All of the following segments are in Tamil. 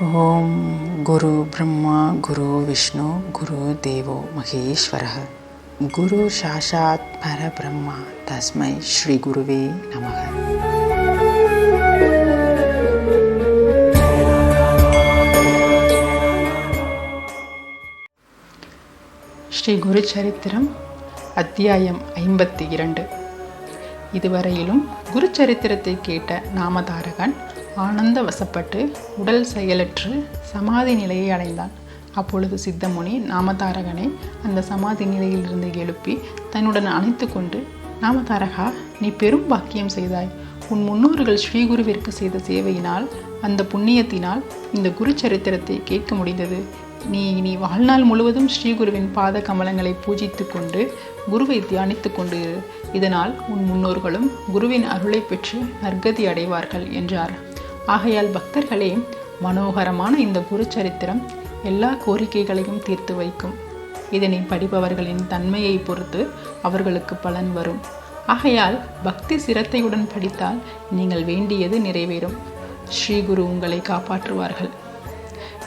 ஓம் குரு பிரம்மா குரு விஷ்ணு குரு தேவோ மகேஸ்வர குரு சாஷாத் பரபிரம்மா தஸ்மை ஸ்ரீ குருவே நமக. ஸ்ரீ குரு சரித்திரம் அத்தியாயம் ஐம்பத்தி இரண்டு. இதுவரையிலும் குரு சரித்திரத்தை கேட்ட நாமதாரகன் ஆனந்த வசப்பட்டு உடல் செயலற்று சமாதி நிலையை அடைந்தான். அப்பொழுது சித்தமுனி நாமதாரகனை அந்த சமாதி நிலையிலிருந்து எழுப்பி தன்னுடன் அணைத்து கொண்டு நாமதாரகா நீ பெரும் பாக்கியம் செய்தாய். உன் முன்னோர்கள் ஸ்ரீகுருவிற்கு செய்த சேவையினால் அந்த புண்ணியத்தினால் இந்த குரு சரித்திரத்தை கேட்க முடிந்தது. நீ நீ வாழ்நாள் முழுவதும் ஸ்ரீகுருவின் பாத கமலங்களை பூஜித்து கொண்டு குருவை தியானித்து கொண்டு இதனால் உன் முன்னோர்களும் குருவின் அருளை பெற்று நற்கதி அடைவார்கள் என்றார். ஆகையால் பக்தர்களே மனோகரமான இந்த குரு சரித்திரம் எல்லா கோரிக்கைகளையும் தீர்த்து வைக்கும். இதனை படிப்பவர்களின் தன்மையை பொறுத்து அவர்களுக்கு பலன் வரும். ஆகையால் பக்தி சிரத்தையுடன் படித்தால் நீங்கள் வேண்டியது நிறைவேறும். ஸ்ரீகுரு உங்களை காப்பாற்றுவார்கள்.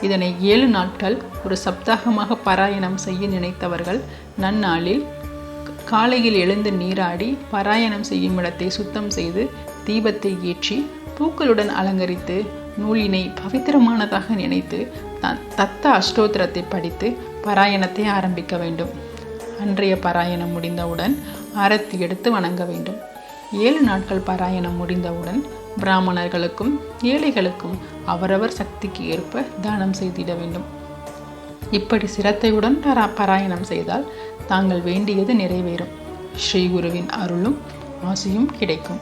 இதனை ஏழு நாட்கள் ஒரு சப்தாகமாக பாராயணம் செய்ய நினைத்தவர்கள் நன்னாளில் காலையில் எழுந்து நீராடி பாராயணம் செய்யும் இடத்தை சுத்தம் செய்து தீபத்தை ஏற்றி பூக்களுடன் அலங்கரித்து நூலினை பவித்திரமானதாக நினைத்து த தத்த அஷ்டோத்திரத்தை படித்து பாராயணத்தை ஆரம்பிக்க வேண்டும். அன்றைய பாராயணம் முடிந்தவுடன் ஆரத்தி எடுத்து வணங்க வேண்டும். ஏழு நாட்கள் பாராயணம் முடிந்தவுடன் பிராமணர்களுக்கும் ஏழைகளுக்கும் அவரவர் சக்திக்கு ஏற்ப தானம் செய்திட வேண்டும். இப்படி சிரத்தையுடன் பரா பாராயணம் செய்தால் தாங்கள் வேண்டியது நிறைவேறும். ஸ்ரீகுருவின் அருளும் ஆசையும் கிடைக்கும்.